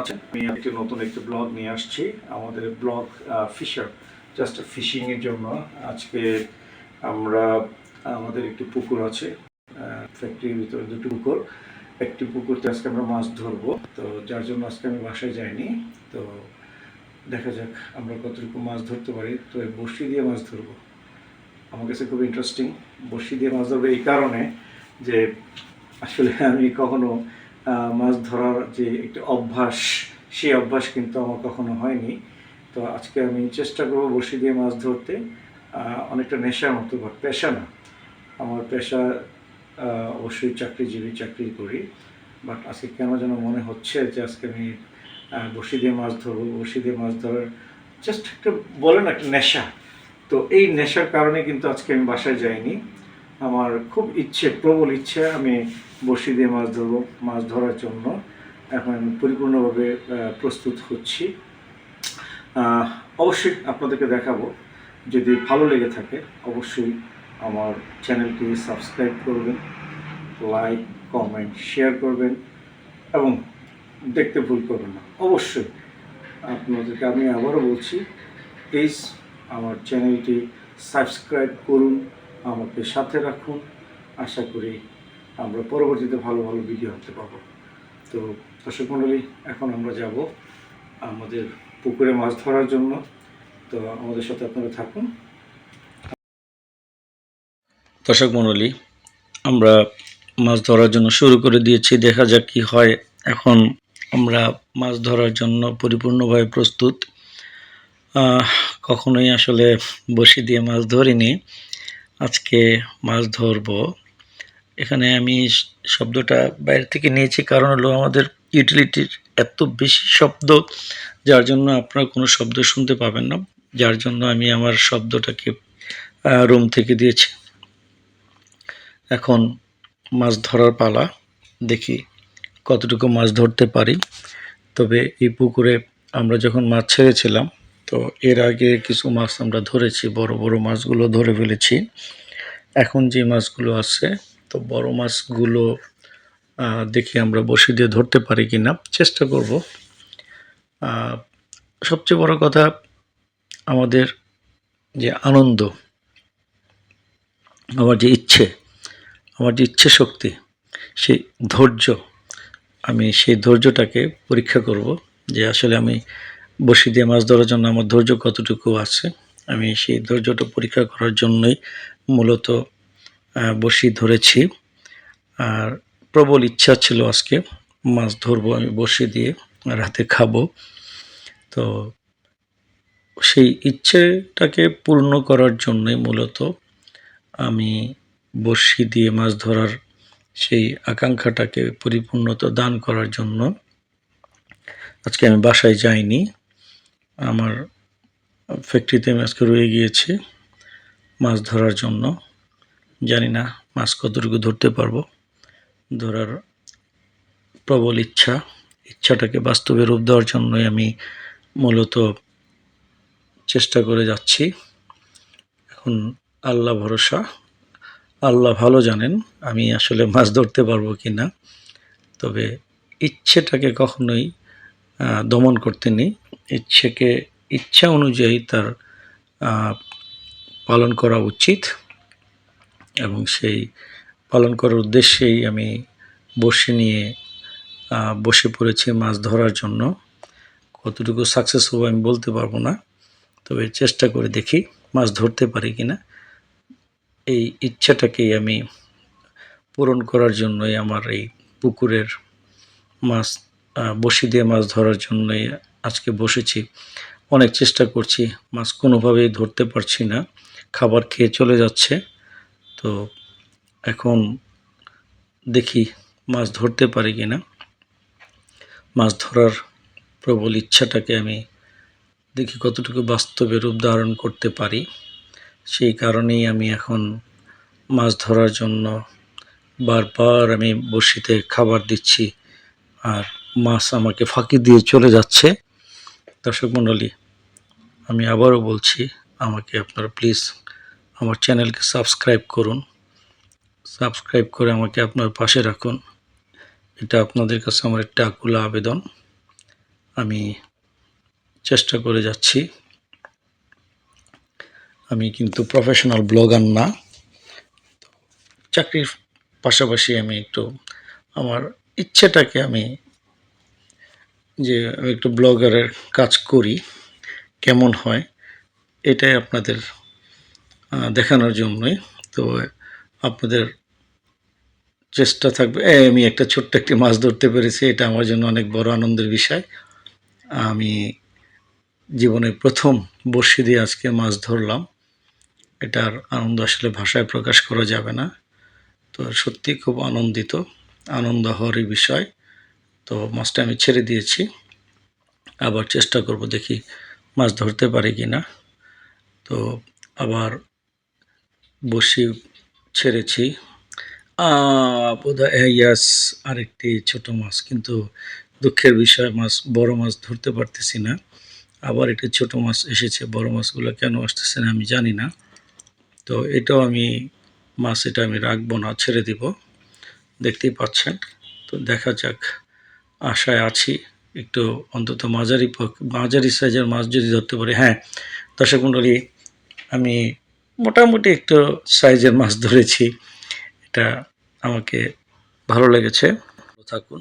আছেন। আমি একটি নতুন একটি ব্লগ নিয়ে আসছি। আমাদের ব্লগ ফিশার জাস্ট ফিশিং এর জন্য। আজকে আমরা, আমাদের একটি পুকুর আছে ফ্যাক্টরির ভিতরে দুটো পুকুর। একটি পুকুরতে আজকে আমরা মাছ ধরবো। তো যার জন্য আজকে আমি বাসায় যাইনি। তো দেখা যাক আমরা কতটুকু মাছ ধরতে পারি। তো বড়শি দিয়ে মাছ ধরবো। আমার কাছে খুব ইন্টারেস্টিং বড়শি দিয়ে মাছ ধরবো এই কারণে যে আসলে আমি কখনো মাছ ধরার যে একটি অভ্যাস, সেই অভ্যাস কিন্তু আমার কখনো হয়নি। তো আজকে আমি চেষ্টা করব বড়শি দিয়ে মাছ ধরতে। অনেকটা নেশার মতো বা পেশা না। আমার পেশা অবশ্যই চাকরিজীবী চাকরি করি। বাট আজকে কেন যেন মনে হচ্ছে যে আজকে আমি বড়শি দিয়ে মাছ ধরবো বড়শি দিয়ে মাছ ধরার জাস্ট একটা বলে না, একটা নেশা। তো এই নেশার কারণে কিন্তু আজকে আমি বাসায় যাইনি। আমার খুব ইচ্ছে, প্রবল ইচ্ছে, আমি বড়শি দিয়ে মাছ ধরবো, মাছ ধরার জন্য। এখন পরিপূর্ণভাবে প্রস্তুত হচ্ছি। অবশ্যই আপনাদেরকে দেখাবো। যদি ভালো লেগে থাকে, অবশ্যই আমার চ্যানেলটি সাবস্ক্রাইব করবেন, লাইক, কমেন্ট, শেয়ার করবেন এবং দেখতে ভুল করবেন না। অবশ্যই আপনাদেরকে আমি আবারও বলছি প্লিজ আমার চ্যানেলটি সাবস্ক্রাইব করুন। আমাকে সাথে রাখুন। আশা করি আমরা পরবর্তীতে ভালো ভালো ভিডিও আনতে পারব। তো দর্শক মণ্ডলী, এখন আমরা যাব আমাদের পুকুরে মাছ ধরার জন্য। তো আমাদের সাথে আপনারা থাকুন। দর্শক মণ্ডলী, আমরা মাছ ধরার জন্য শুরু করে দিয়েছি। দেখা যাক কি হয়। এখন আমরা মাছ ধরার জন্য পরিপূর্ণভাবে প্রস্তুত। কখনোই আসলে বসি দিয়ে মাছ ধরিনি। আজকে মাছ ধরবো। এখানে আমি শব্দটা বাইরে থেকে নিয়েছি, কারণ হলো আমাদের ইউটিলিটির এত বেশি শব্দ, যার জন্য আপনারা কোনো শব্দ শুনতে পাবেন না। যার জন্য আমি আমার শব্দটাকে রুম থেকে দিয়েছি। এখন মাছ ধরার পালা, দেখি কতটুকু মাছ ধরতে পারি। তবে এই পুকুরে আমরা যখন মাছ ছেড়েছিলাম তো এর আগে কিছু মাছ আমরা ধরেছি, বড় বড় মাছগুলো ধরে ফেলেছি। এখন যে মাছগুলো আছে, তো বড় মাছগুলো দেখি আমরা বসে দিয়ে ধরতে পারি কি না চেষ্টা করব। সবচেয়ে বড় কথা আমাদের যে আনন্দ, আমার যে ইচ্ছে, আমার যে ইচ্ছে শক্তি, সেই ধৈর্য, আমি সেই ধৈর্যটাকে পরীক্ষা করব যে আসলে আমি বসি দিয়ে মাছ ধরার জন্য আমার ধৈর্য কতটুকু আছে, আমি সেই ধৈর্যটা পরীক্ষা করার জন্যই মূলত বসি ধরেছি। আর প্রবল ইচ্ছা ছিল আজকে মাছ ধরবো, আমি বসি দিয়ে রাতে খাব। তো সেই ইচ্ছেটাকে পূর্ণ করার জন্যই মূলত আমি বড়শি দিয়ে মাছ ধরার সেই আকাঙ্ক্ষাটাকে পরিপূর্ণতা দান করার জন্য আজকে আমি বাসায় যাইনি। আমার ফ্যাক্টরিতে আমি আজকে রয়ে গিয়েছি। মাছ ধরার জন্য। জানি না মাছ কতটুকু ধরতে পারব। ধরার প্রবল ইচ্ছা। ইচ্ছাটাকে বাস্তবে রূপ দেওয়ার জন্যই আমি মূলত চেষ্টা করে যাচ্ছি। এখন আল্লাহ ভরসা। আল্লাহ ভালো জানেন আমি আসলে মাছ ধরতে পারব কি না তবে ইচ্ছেটাকে কখনোই দমন করতে নেই। ইচ্ছেকে, ইচ্ছা অনুযায়ী তার পালন করা উচিত এবং সেই পালন করার উদ্দেশ্যেই আমি বসে নিয়ে বসে পড়েছি মাছ ধরার জন্য। কতটুকু সাকসেস হব আমি বলতে পারব না, তবে চেষ্টা করে দেখি মাছ ধরতে পারি কিনা। এই ইচ্ছাটাকেই আমি পূরণ করার জন্যই, আমার এই পুকুরের মাছ বড়শি দিয়ে মাছ ধরার জন্যই আজকে বসেছি, অনেক চেষ্টা করছি, মাছ কোনোভাবেই ধরতে পারছি না, খাবার খেয়ে চলে যাচ্ছে। তো এখন দেখি মাছ ধরতে পারি কিনা। মাছ ধরার প্রবল ইচ্ছাটাকে আমি দেখি কতটুকু বাস্তবে রূপ ধারণ করতে পারি। সেই কারণেই আমি এখন মাছ ধরার জন্য বারবার আমি বড়শিতে খাবার দিচ্ছি, আর মাছ আমাকে ফাঁকি দিয়ে চলে যাচ্ছে। দর্শক মণ্ডলী, আমি আবারও বলছি, আমাকে আপনারা প্লিজ আমার চ্যানেলকে সাবস্ক্রাইব করুন। সাবস্ক্রাইব করে আমাকে আপনার পাশে রাখুন। এটা আপনাদের কাছে আমার একটা আকুলা আবেদন। আমি চেষ্টা করে যাচ্ছি। আমি কিন্তু প্রফেশনাল ব্লগার না। চাকরির পাশাপাশি আমি একটু আমার ইচ্ছেটাকে আমি যে আমি একটু ব্লগারের কাজ করি, কেমন হয়, এটাই আপনাদের দেখানোর জন্যই। তো আপনাদের চেষ্টা থাকবে। আমি একটা ছোট্ট একটি মাছ ধরতে পেরেছি, এটা আমার জন্য অনেক বড় আনন্দের বিষয়। আমি জীবনে প্রথম বড়শি দিয়ে আজকে মাছ ধরলাম। এটার আনন্দ আসলে ভাষায় প্রকাশ করা যাবে না। তো সত্যি খুব আনন্দিত, আনন্দ হওয়ারই বিষয়। তো মাছটা আমি ছেড়ে দিয়েছি। আবার চেষ্টা করব দেখি মাছ ধরতে পারি কি না। তো আবার বসি ছেড়েছি। বোধ হয় ইয়াস, আরেকটি ছোট মাছ, কিন্তু দুঃখের বিষয়, মাছ, বড় মাছ ধরতে পারতেছি না। আবার একটি ছোট মাছ এসেছে, বড় মাছগুলো কেন আসতেছে না আমি জানি না। তো এটাও আমি, মাছ এটা আমি রাখব না, ছেড়ে দিব। দেখতেই পাচ্ছেন। তো দেখা যাক। আশায় আছি, একটু অন্তত মাঝারি মাঝারি সাইজের মাছ যদি ধরতে পারি। হ্যাঁ দর্শক মণ্ডলী, আমি মোটামুটি একটু সাইজের মাছ ধরেছি। এটা আমাকে ভালো লেগেছে। থাকুন।